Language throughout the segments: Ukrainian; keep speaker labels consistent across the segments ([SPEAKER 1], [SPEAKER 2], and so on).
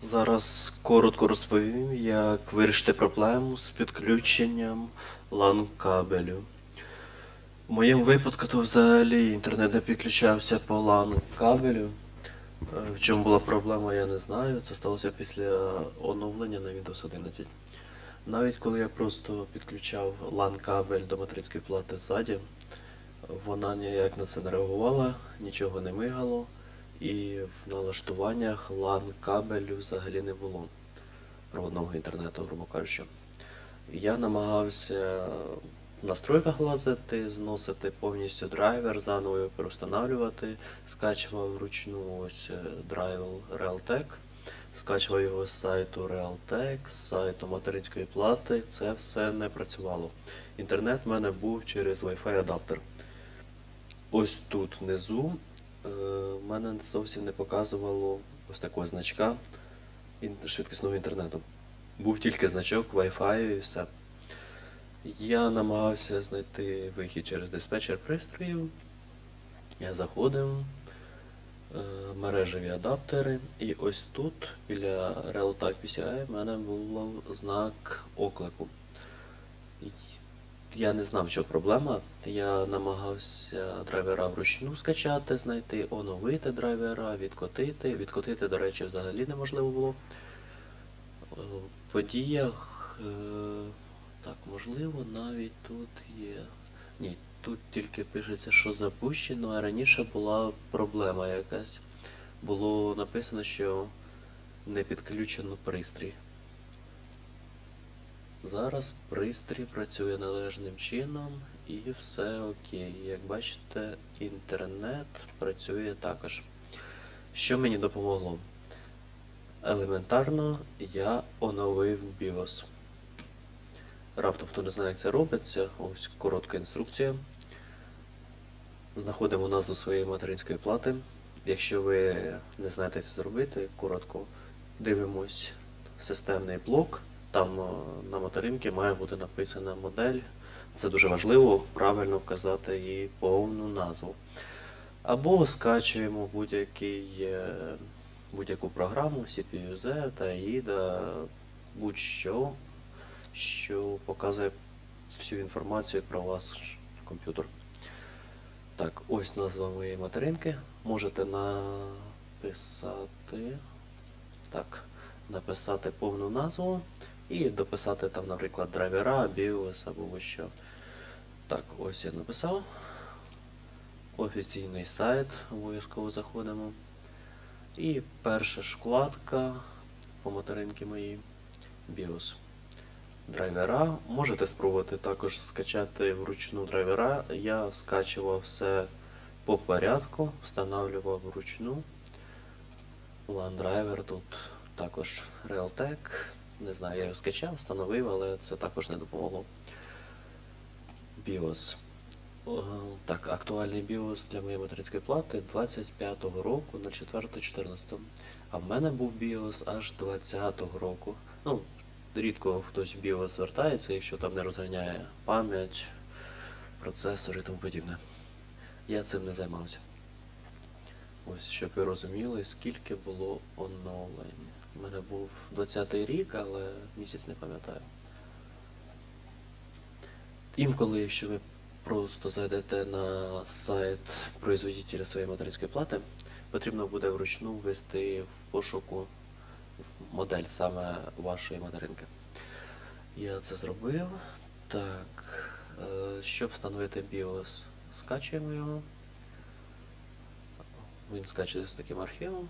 [SPEAKER 1] Зараз коротко розповім, як вирішити проблему з підключенням LAN кабелю. В моєму випадку то взагалі інтернет не підключався по LAN кабелю. Е, В чому була проблема, я не знаю. Це сталося після оновлення на Windows 11. Навіть коли я просто підключав LAN кабель до материнської плати ззаді, вона ніяк на це не реагувала, нічого не мигало, і в налаштуваннях LAN кабелю взагалі не було проводного інтернету, грубо кажучи. Я намагався в настройках лазити, зносити повністю драйвер, заново його переустанавлювати, скачував вручну ось е, драйвер Realtek, скачував його з сайту Realtek, з сайту материнської плати, це все не працювало. Інтернет в мене був через Wi-Fi адаптер. Ось тут внизу в мене зовсім не показувало ось такого значка швидкісного інтернету. Був тільки значок Wi-Fi і все. Я намагався знайти вихід через диспетчер пристроїв. Я заходив, е, мережеві адаптери, і ось тут, біля Realtek PCI, в мене був знак оклику. Я не знав, що проблема. Я намагався драйвера вручну скачати, знайти, оновити драйвера, відкотити. Відкотити, до речі, взагалі неможливо було. Е, В подіях, е, так, можливо, навіть тут є. Ні, тут тільки пишеться, що запущено, а раніше була проблема якась. Було написано, що не підключено пристрій. Зараз пристрій працює належним чином і все окей. Як бачите, інтернет працює також. Що мені допомогло? Елементарно я оновив BIOS. Раптом хто не знає, як це робиться, ось коротка інструкція. Знаходимо назву своєї материнської плати. Якщо ви не знаєте як це зробити, коротко дивимось системний блок. Там е, на материнці має бути написана модель. Це дуже важливо, правильно вказати її повну назву. Або скачуємо будь-який, е, будь-яку програму, CPU-Z, AIDA, будь-що, що показує всю інформацію про ваш комп'ютер. Так, ось назва моєї материнки. Можете написати. Так, написати повну назву і дописати там, наприклад, драйвера, BIOS або будь-що. Так, ось я написав. Офіційний сайт, обов'язково заходимо. І перша ж вкладка по материнці моїй BIOS. Драйвера. Можете спробувати також скачати вручну драйвера. Я скачував все по порядку, встановлював вручну. LAN драйвер тут також Realtek. Не знаю, я його скачав, встановив, але це також не допомогло. BIOS. Так, актуальний BIOS для моєї материнської плати 25-го року на 4.14. А в мене був BIOS аж 20-го року. Ну, рідко хтось в BIOS звертається, якщо там не розганяє пам'ять, процесор і тому подібне. Я цим не займався. Ось, щоб ви розуміли, скільки було оновлень. Був 20-й рік, але місяць не пам'ятаю. Інколи, якщо ви просто зайдете на сайт производителя своєї материнської плати, потрібно буде вручну ввести в пошуку модель саме вашої материнки. Я це зробив. Так, е, щоб встановити BIOS, скачуємо його. Він скачується з таким архівом.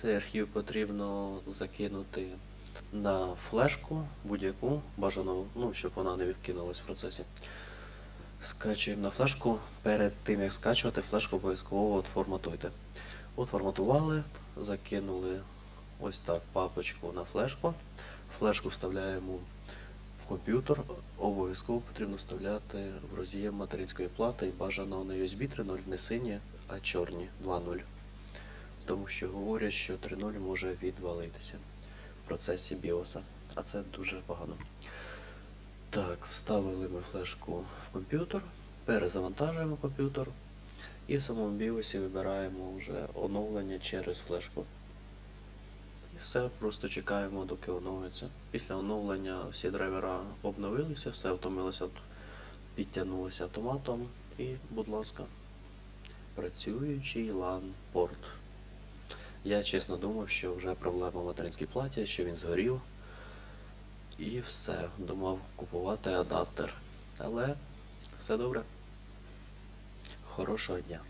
[SPEAKER 1] Цей архів потрібно закинути на флешку будь-яку бажану, ну, щоб вона не відкинулась в процесі. Скачуємо на флешку. Перед тим як скачувати, флешку обов'язково от форматуйте. От закинули ось так папочку на флешку. Флешку вставляємо в комп'ютер. Обов'язково потрібно вставляти в роз'єм материнської плати і бажано на USB 3.0 не сині, а чорні 2.0. Тому що говорять, що 3.0 може відвалитися в процесі BIOS, а це дуже погано. Так, вставили ми флешку в комп'ютер, перезавантажуємо комп'ютер і в самому BIOS вибираємо вже оновлення через флешку. І все, просто чекаємо, доки оновиться. Після оновлення всі драйвера обновилися, все втомилося, підтягнулося автоматом. І, будь ласка, працюючий LAN порт. Я чесно думав, що вже проблема в материнській платі, що він згорів. І все, думав купувати адаптер. Але все добре. Хорошого дня.